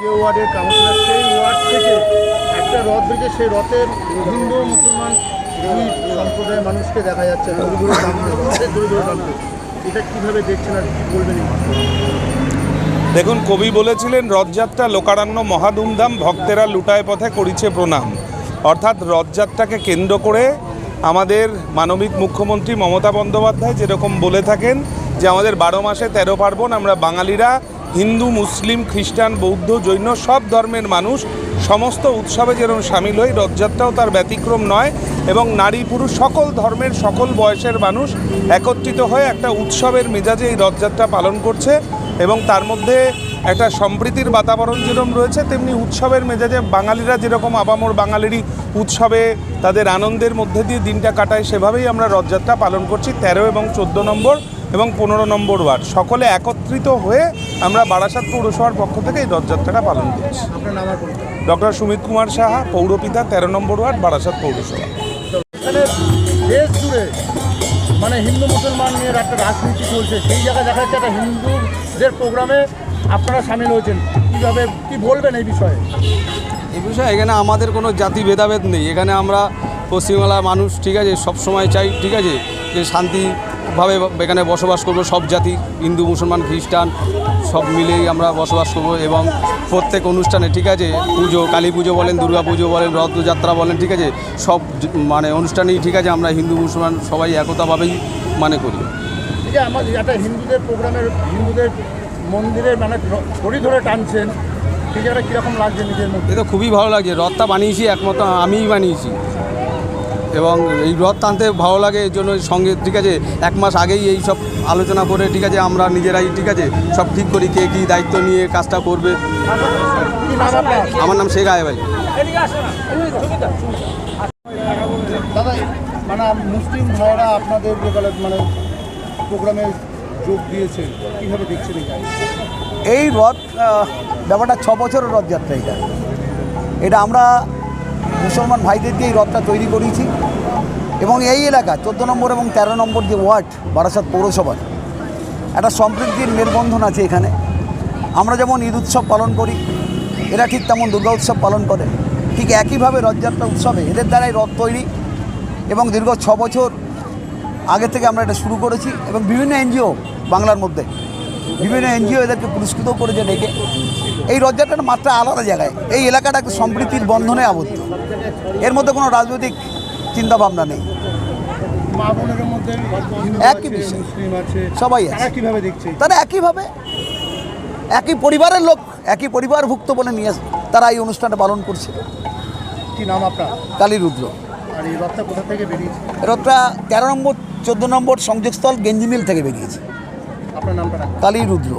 যে ওয়ার্ডের কাউন্সিলর, সেই ওয়ার্ড থেকে একটা রথ বেরিয়ে সেই রথের হিন্দু মুসলমান দুই সম্প্রদায়ের মানুষকে দেখা যাচ্ছে এটা কীভাবে দেখছেন আর বলবেন? দেখুন, কবি বলেছিলেন, রথযাত্রা লোকারণ্য মহাধুমধাম, ভক্তেরা লুটায় পথে করিছে প্রণাম। অর্থাৎ রথযাত্রাকে কেন্দ্র করে আমাদের মানবিক মুখ্যমন্ত্রী মমতা বন্দ্যোপাধ্যায় যেরকম বলে থাকেন যে, আমাদের বারো মাসে তেরো পার্বণ, আমরা বাঙালিরা হিন্দু, মুসলিম, খ্রিস্টান, বৌদ্ধ, জৈন সব ধর্মের মানুষ সমস্ত উৎসবে যেরকম সামিল হই রথযাত্রাও তার ব্যতিক্রম নয় এবং নারী, পুরুষ সকল ধর্মের সকল বয়সের মানুষ একত্রিত হয়ে একটা উৎসবের মেজাজে এই রথযাত্রা পালন করছে এবং তার মধ্যে একটা সম্প্রীতির বাতাবরণ যেরকম রয়েছে, তেমনি উৎসবের মেজাজে বাঙালিরা যেরকম আবামর বাঙালিরই উৎসবে তাদের আনন্দের মধ্যে দিয়ে দিনটা কাটায়, সেভাবেই আমরা রথযাত্রা পালন করছি। তেরো এবং চোদ্দ নম্বর এবং পনেরো নম্বর ওয়ার্ড। সকলে একত্রিত হয়ে আমরা বারাসাত পৌরসভার পক্ষ থেকে এই রথযাত্রাটা পালন করছি। ডক্টর সুমিত কুমার সাহা পৌরপিতা তেরো নম্বর ওয়ার্ড বারাসাত পৌরসভা। দেশ জুড়ে মানে হিন্দু মুসলমান নিয়ে একটা রাজনীতি চলছে। সেই জায়গায় দেখা যাচ্ছে একটা হিন্দুদের প্রোগ্রামে আপনারা সামিল হয়েছেন। কীভাবে কী বলবেন এই বিষয়ে? এই বিষয়ে এখানে আমাদের কোনো জাতি ভেদাভেদ নেই। এখানে আমরা পশ্চিমবাংলার মানুষ ঠিক আছে সব সময় চাই ঠিক আছে যে শান্তিভাবে এখানে বসবাস করব সব জাতি হিন্দু মুসলমান খ্রিস্টান সব মিলেই আমরা বসবাস করব এবং প্রত্যেক অনুষ্ঠানে ঠিক আছে পুজো কালী পুজো বলেন দুর্গা পুজো বলেন রথযাত্রা বলেন ঠিক আছে সব মানে অনুষ্ঠানেই ঠিক আছে আমরা হিন্দু মুসলমান সবাই একতাভাবেই মানে করি। আমাদের একটা হিন্দুদের প্রোগ্রামের হিন্দুদের মন্দিরে মানে ধরে ধরে টানছেন সেই জায়গাটা কীরকম লাগছে নিজের মধ্যে? এ তো খুবই ভালো লাগছে রথটা বানিয়েছি একমাত্র আমিই বানিয়েছি। এবং এই রথ টানতে ভালো লাগে এই জন্য সঙ্গে ঠিক আছে এক মাস আগেই এই সব আলোচনা করে ঠিক আছে আমরা নিজেরাই ঠিক আছে সব ঠিক করি কে কী দায়িত্ব নিয়ে কাজটা করবে। কী নাম আপনার আমার নাম শেখ আয় ভাই দাদা মানে মুসলিম ভাইয়েরা আপনাদের মানে প্রোগ্রামে যোগ দিয়েছে কীভাবে দেখছেন এই রথ ব্যাপারটা ছ বছরের রথযাত্রা এটা। এটা আমরা মুসলমান ভাইদের দিয়ে এই রথটা তৈরি করেছি। এবং এই এলাকা চোদ্দ নম্বর এবং তেরো নম্বর যে ওয়ার্ড বারাসাত পৌরসভার, একটা সম্প্রীতির মেলবন্ধন আছে এখানে। আমরা যেমন ঈদ উৎসব পালন করি, এরা ঠিক তেমন দুর্গা উৎসব পালন করে। ঠিক একইভাবে রথযাত্রা উৎসবে এদের দ্বারাই রথ তৈরি এবং দীর্ঘ ছ বছর আগে থেকে আমরা এটা শুরু করেছি এবং বিভিন্ন এনজিও বাংলার মধ্যে, বিভিন্ন এনজিও এদেরকে পুরস্কৃত করেছে ডেকে। এই রথযাত্রাটা মাত্রা আলাদা জায়গায়, এই এলাকাটা একটা সম্প্রীতির বন্ধনে আবদ্ধ। এর মধ্যে কোনো রাজনৈতিক নেই। বোনের মধ্যে হিন্দু একই বিষয়। সবাই। তারা দেখছে? তারা একইভাবে একই পরিবারের লোক একই পরিবারভুক্ত বলে নিয়ে তারা এই অনুষ্ঠানটা পালন করছে। কি নাম আপনার? কালী রুদ্র। রথটা তেরো নম্বর চোদ্দ নম্বর সংযোগস্থল গেঞ্জিমিল থেকে বেরিয়েছে। আপনার নামটা রাখুন। কালী রুদ্র।